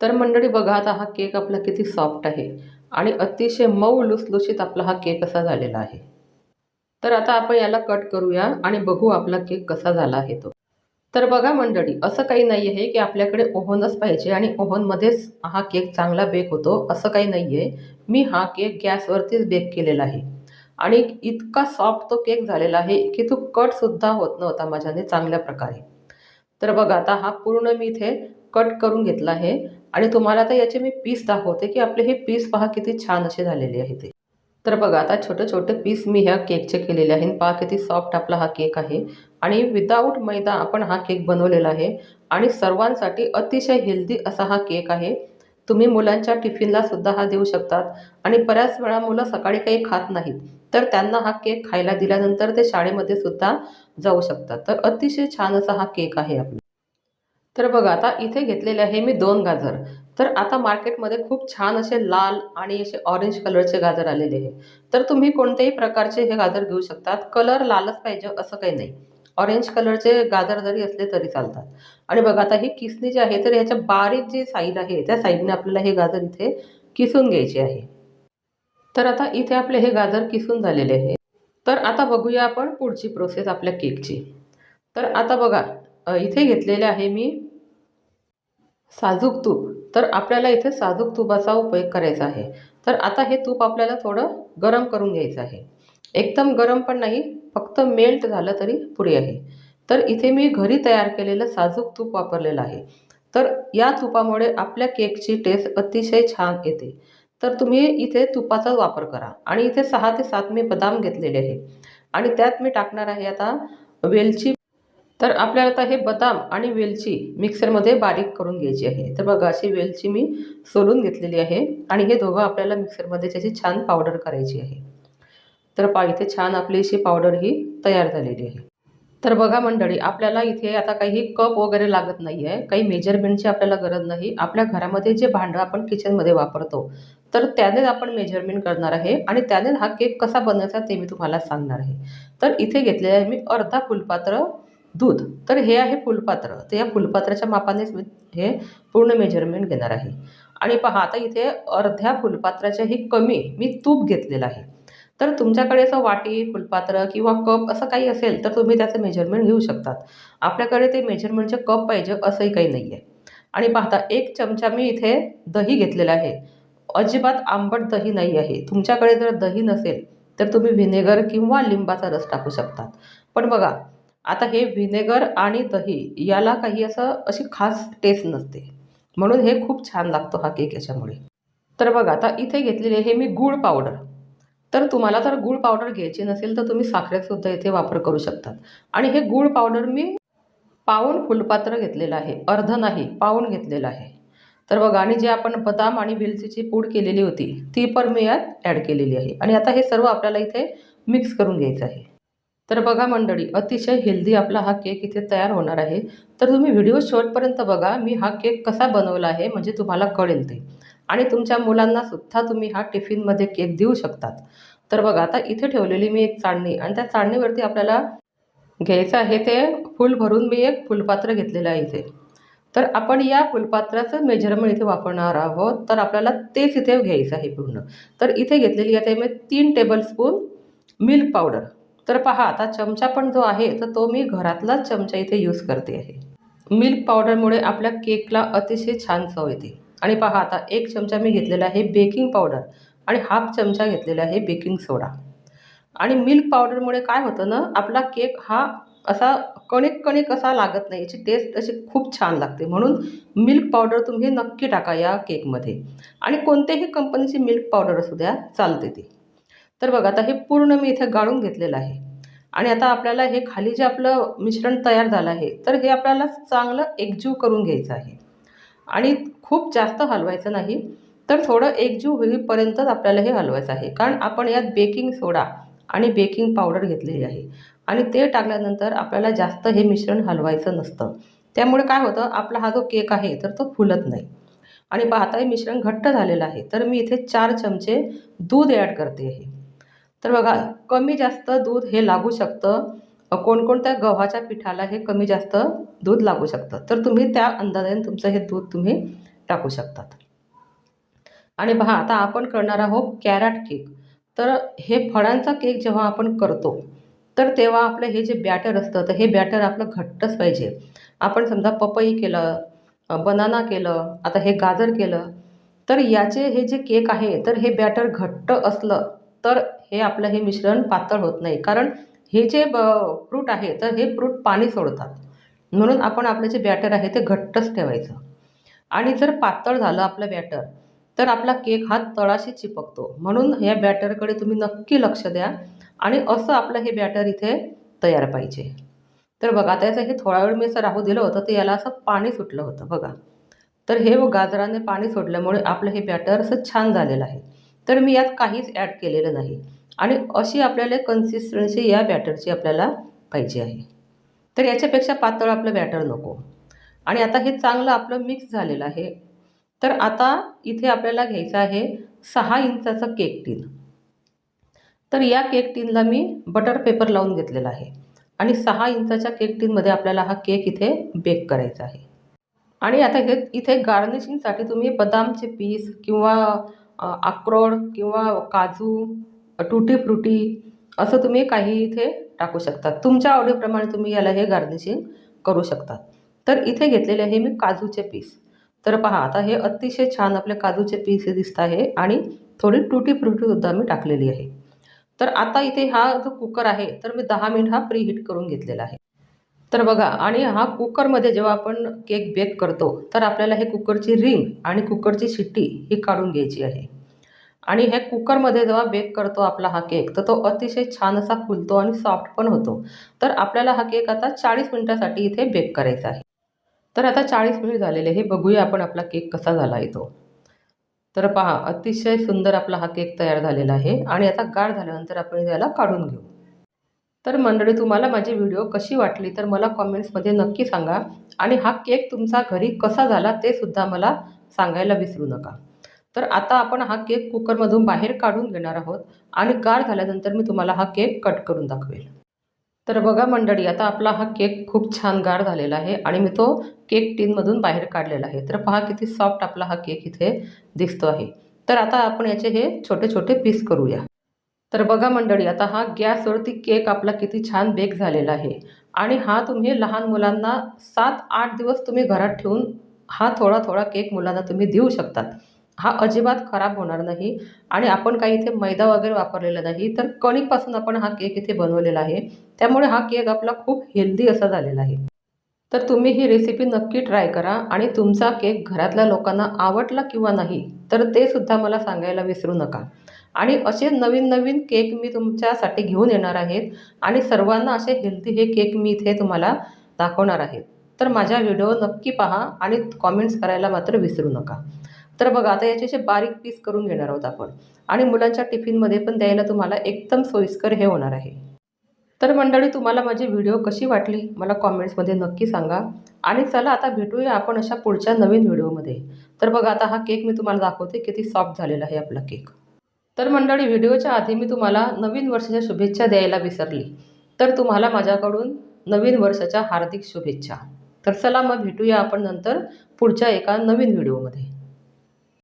तर मंडळी बघा आता हा केक आपला किती सॉफ्ट आहे. आणि अतिशय मऊ लुसलुशीत आपला हा केक असा झालेला आहे. तर आता आपण याला कट करूया आणि बघू आपला केक कसा झाला आहे तो. तर बघा मंडळी असं काही नाही आहे की आपल्याकडे ओव्हनच पाहिजे आणि ओव्हनमध्येच हा केक चांगला बेक होतो. असं काही नाही आहे मी हा केक गॅसवरतीच बेक केलेला आहे. आणि इतका सॉफ्ट तो केक झालेला आहे की तो कटसुद्धा होत नव्हता माझ्याने चांगल्या प्रकारे. तर बघा आता हा पूर्ण मी इथे कट करून घेतला आहे. आणि तुम्हाला आता याचे मी पीस दाखवते की आपले हे पीस पहा किती छान असे झालेले आहे ते. तर बघा आता छोटे छोटे पीस मी ह्या केकचे केलेले आहेत. पहा किती सॉफ्ट आपला हा केक आहे. आणि विदाऊट मैदा आपण हा केक बनवलेला आहे. आणि सर्वांसाठी अतिशय हेल्दी असा हा केक आहे. तुम्ही मुलांच्या टिफिनला सुद्धा हा देऊ शकतात. आणि बऱ्याच वेळा मुलं सकाळी काही खात नाहीत. तर त्यांना हा केक खायला दिल्यानंतर ते शाळेमध्ये सुद्धा जाऊ शकतात. तर अतिशय छान असा हा केक आहे आपला. तर बघा आता इथे घेतलेले आहे मी दोन गाजर. तर आता मार्केटमध्ये खूप छान असे लाल आणि असे ऑरेंज कलरचे गाजर आलेले आहे. तर तुम्ही कोणत्याही प्रकारचे हे गाजर घेऊ शकतात. कलर लालच पाहिजे असं काही नाही. ऑरेंज कलरचे गाजर जरी असले तरी चालतात. आणि बघा आता ही किसणी जी आहे तर ह्याच्या बारीक जी साईड आहे त्या साईडने आपल्याला हे गाजर इथे किसून घ्यायचे आहे. तर आता इथे आपले हे गाजर किसून झालेले आहे. तर आता बघूया आपण पुढची प्रोसेस आपल्या केकची तर आता बघा इथे घेतलेले आहे मी साजूक तूप. तर आपल्याला इथे साजूक तुपाचा उपयोग करायचा आहे. तर आता हे तूप आपल्याला थोडं गरम करून घ्यायचं आहे. एकदम गरम पण नाही फक्त मेल्ट झालं तरी पुरे आहे. तर इथे मी घरी तयार केलेलं साजूक तूप वापरलेलं आहे. तर या तुपामुळे आपल्या केकची टेस्ट अतिशय छान येते. तर तुम्ही इथे तुपाचा वापर करा. आणि इथे सहा ते सात मी बदाम घेतलेले आहे आणि त्यात मी टाकणार आहे आता वेलची तर आपल्याला आता हे बदाम आणि वेलची मिक्सरमध्ये बारीक करून घ्यायची आहे. तर बघा अशी वेलची मी सोलून घेतलेली आहे आणि हे दोघं आपल्याला मिक्सरमध्ये त्याची छान पावडर करायची आहे. तर पा इथे छान आपली अशी पावडर ही तयार झालेली आहे. तर बघा मंडळी आपल्याला इथे आता काही कप वगैरे लागत नाही आहे काही मेजरमेंटची आपल्याला गरज नाही. आपल्या घरामध्ये जे भांडं आपण किचनमध्ये वापरतो तर त्यानेच आपण मेजरमेंट करणार आहे आणि त्यानेच हा केक कसा बनवायचा ते मी तुम्हाला सांगणार आहे. तर इथे घेतलेलं आहे मी अर्धा फुलपात्र दूध. तर हे आहे फुलपात्र. तर या फुलपात्राच्या मापानेच हे पूर्ण मेजरमेंट घेणार आहे. आणि पहा आता इथे अर्ध्या फुलपात्राच्याही कमी मी तूप घेतलेलं आहे. तर तुमच्याकडे असं वाटी फुलपात्र किंवा कप असं काही असेल तर तुम्ही त्याचं मेजरमेंट घेऊ शकतात. आपल्याकडे ते मेजरमेंटचे कप पाहिजे असंही काही नाही आहे आणि पाहता एक चमचा मी इथे दही घेतलेलं आहे. अजिबात आंबट दही नाही आहे. तुमच्याकडे जर दही नसेल तर तुम्ही व्हिनेगर किंवा लिंबाचा रस टाकू शकतात. पण बघा आता हे व्हिनेगर आणि दही याला काही असं अशी खास टेस्ट नसते. म्हणून हे खूप छान लागतो हा केक याच्यामुळे. तर बघा आता इथे घेतलेले हे मी गूळ पावडर तर तुम्हाला जर गूळ पावडर घ्यायची नसेल तर तुम्ही साखरेसुद्धा इथे वापर करू शकतात. आणि हे गूळ पावडर मी पाऊण फुलपात्र घेतलेलं आहे. अर्ध नाही पाऊण घेतलेलं आहे. तर बघा आणि जे आपण बदाम आणि वेलचीची पूड केलेली होती ती पण मी यात ॲड केलेली आहे. आणि आता हे सर्व आपल्याला इथे मिक्स करून घ्यायचं आहे. तर बघा मंडळी अतिशय हेल्दी आपला हा केक इथे तयार होणार आहे. तर तुम्ही व्हिडिओ शेवटपर्यंत बघा मी हा केक कसा बनवला आहे म्हणजे तुम्हाला कळेल ते. आणि तुमच्या मुलांना सुद्धा तुम्ही हा टिफिनमध्ये केक देऊ शकतात. तर बघा आता इथे ठेवलेली मी एक चाळणी आणि त्या चाळणीवरती आपल्याला घ्यायचं आहे ते फुल भरून मी एक फुलपात्र घेतलेलं आहे इथे. तर आपण या फुलपात्राचं मेजरमेंट इथे वापरणार आहोत. तर आपल्याला तेच इथे घ्यायचं आहे पूर्ण. तर इथे घेतलेली आहे मी तीन टेबलस्पून मिल्क पावडर तर पहा आता चमचा पण जो आहे तर तो मी घरातलाच चमचा इथे यूज करते आहे. मिल्क पावडरमुळे आपल्या केकला अतिशय छान चव येते. आणि पहा आता एक चमचा मी घेतलेला आहे बेकिंग पावडर आणि हाफ चमचा घेतलेला आहे बेकिंग सोडा आणि मिल्क पावडरमुळे काय होतं ना आपला केक हा असा कणिक कणिक असा लागत नाही याची टेस्ट अशी खूप छान लागते. म्हणून मिल्क पावडर तुम्ही नक्की टाका या केकमध्ये आणि कोणत्याही कंपनीची मिल्क पावडर असू द्या चालते ती. तर बघा आता हे पूर्ण मी इथे गाळून घेतलेलं आहे. आणि आता आपल्याला हे खाली जे आपलं मिश्रण तयार झालं आहे तर हे आपल्याला चांगलं एकजीव करून घ्यायचं आहे. आणि खूप जास्त हलवायचं नाही तर थोडं एकजीव होईपर्यंतच आपल्याला हे हलवायचं आहे. कारण आपण यात बेकिंग सोडा आणि बेकिंग पावडर घेतलेली आहे. आणि ते टाकल्यानंतर आपल्याला जास्त हे मिश्रण हलवायचं नसतं. त्यामुळे काय होतं आपला हा जो केक आहे तर तो फुलत नाही. आणि पाहता हे मिश्रण घट्ट झालेलं आहे तर मी इथे चार चमचे दूध ॲड करते आहे. तर बघा कमी जास्त दूध हे लागू शकतं. कोणकोणत्या गव्हाच्या पिठाला हे कमी जास्त दूध लागू शकतं. तर तुम्ही त्या अंदाजाने तुमचं हे दूध तुम्ही टाकू शकतात. आणि पहा आता आपण करणार आहोत कॅरट केक तर हे फळांचा केक जेव्हा आपण करतो तर तेव्हा आपलं हे जे बॅटर असतं तर हे बॅटर आपलं घट्टच पाहिजे. आपण समजा पपई केलं बनाना केलं आता हे गाजर केलं तर याचे हे जे केक आहे तर हे बॅटर घट्ट असलं तर हे आपलं हे मिश्रण पातळ होत नाही. कारण हे जे ब फ्रूट आहे तर हे फ्रूट पाणी सोडतात. म्हणून आपण आपलं जे बॅटर आहे ते घट्टच ठेवायचं. आणि जर पातळ झालं आपलं बॅटर तर आपला केक हा तळाशी चिपकतो. म्हणून ह्या बॅटरकडे तुम्ही नक्की लक्ष द्या आणि असं आपलं हे बॅटर इथे तयार पाहिजे. तर बघा त्याचं हे थोडा वेळ मी असं राहू दिलं होतं तर याला असं पाणी सुटलं होतं बघा. तर हे गाजराने पाणी सोडल्यामुळे आपलं हे बॅटर असं छान झालेलं आहे. तर मी यात काहीच ॲड केलेलं नाही. आणि अशी आपल्याला कन्सिस्टन्सी या बॅटरची आपल्याला पाहिजे आहे. तर याच्यापेक्षा पातळ आपलं बॅटर नको. आणि आता हे चांगलं आपलं मिक्स झालेलं आहे. तर आता इथे आपल्याला घ्यायचं आहे सहा इंचाचा केक टीन तर या केक टीनला मी बटर पेपर लावून घेतलेला आहे. आणि सहा इंचाच्या केक टीनमध्ये आपल्याला हा केक इथे बेक करायचा आहे. आणि आता हे इथे गार्निशिंगसाठी तुम्ही बदामचे पीस किंवा अक्रोड किंवा काजू टुटी फ्रुटी असं तुम्ही काही इथे टाकू शकता. तुमच्या आवडीप्रमाणे तुम्ही याला हे गार्निशिंग करू शकता. तर इथे घेतलेले आहे मी काजूचे पीस. तर पहा आता हे अतिशय छान आपले काजूचे पीस हे दिसत आहे आणि थोडी टुटी फ्रुटीसुद्धा मी टाकलेली आहे. तर आता इथे हा जो कुकर आहे तर मी दहा मिनिट हा प्री हीट करून घेतलेला आहे. तर बघा आणि हा कुकरमध्ये जेव्हा आपण केक बेक करतो तर आपल्याला हे कुकरची रिंग आणि कुकरची शिट्टी ही काढून घ्यायची आहे. आणि हे कुकरमध्ये जेव्हा बेक करतो आपला हा केक तर तो अतिशय छान असा फुलतो आणि सॉफ्ट पण होतो. तर आपल्याला हा केक आता चाळीस मिनटासाठी इथे बेक करायचा आहे. तर आता चाळीस मिनिट झालेले हे बघूया आपण आपला केक कसा झाला आहे तो तर पहा अतिशय सुंदर आपला हा केक तयार झालेला आहे आणि आता गाळ झाल्यानंतर आपण याला काढून घेऊ. तर मंडळी तुम्हाला माझी व्हिडिओ कशी वाटली तर मला कॉमेंट्समध्ये नक्की सांगा. आणि हा केक तुमचा घरी कसा झाला ते सुद्धा मला सांगायला विसरू नका. तर आता आपण हा केक कुकरमधून बाहेर काढून घेणार आहोत आणि गार झाल्यानंतर मी तुम्हाला हा केक कट करून दाखवेल. तर बघा मंडळी आता आपला हा केक खूप छान गार झालेला आहे आणि मी तो केक टीनमधून बाहेर काढलेला आहे. तर पहा किती सॉफ्ट आपला हा केक इथे दिसतो आहे. तर आता आपण याचे हे छोटे छोटे पीस करूया. तर बघा मंडळी आता हा गॅसवरती केक आपला किती छान बेक झालेला आहे. आणि हा तुम्ही लहान मुलांना सात आठ दिवस तुम्ही घरात ठेवून हा थोडा थोडा केक मुलांना तुम्ही देऊ शकतात. हा अजिबात खराब होणार नाही. आणि आपण काही इथे मैदा वगैरे वापरलेला नाही तर कणिकपासून आपण हा केक इथे बनवलेला आहे. त्यामुळे हा केक आपला खूप हेल्दी असा झालेला आहे. तर तुम्ही ही रेसिपी नक्की ट्राय करा. आणि तुमचा केक घरातल्या लोकांना आवडला किंवा नाही तर ते सुद्धा मला सांगायला विसरू नका. आणि असे नवीन नवीन केक मी तुमच्यासाठी घेऊन येणार आहेत. आणि सर्वांना असे हेल्दी हे केक मी इथे तुम्हाला दाखवणार आहेत तर माझ्या व्हिडिओ नक्की पहा आणि कॉमेंट्स करायला मात्र विसरू नका. तर बघा आता याचे असे बारीक पीस करून घेणार आहोत आपण. आणि मुलांच्या टिफिनमध्ये पण द्यायला तुम्हाला एकदम सोयीस्कर हे होणार आहे. तर मंडळी तुम्हाला माझी व्हिडिओ कशी वाटली मला कॉमेंट्समध्ये नक्की सांगा. आणि चला आता भेटूया आपण अशा पुढच्या नवीन व्हिडिओमध्ये. तर बघा आता हा केक मी तुम्हाला दाखवते किती सॉफ्ट झालेला आहे आपला केक. तर मंडळी व्हिडिओच्या आधी मी तुम्हाला नवीन वर्षाच्या शुभेच्छा द्यायला विसरली. तर तुम्हाला माझ्याकडून नवीन वर्षाच्या हार्दिक शुभेच्छा. तर चला मग भेटूया आपण नंतर पुढच्या एका नवीन व्हिडिओमध्ये.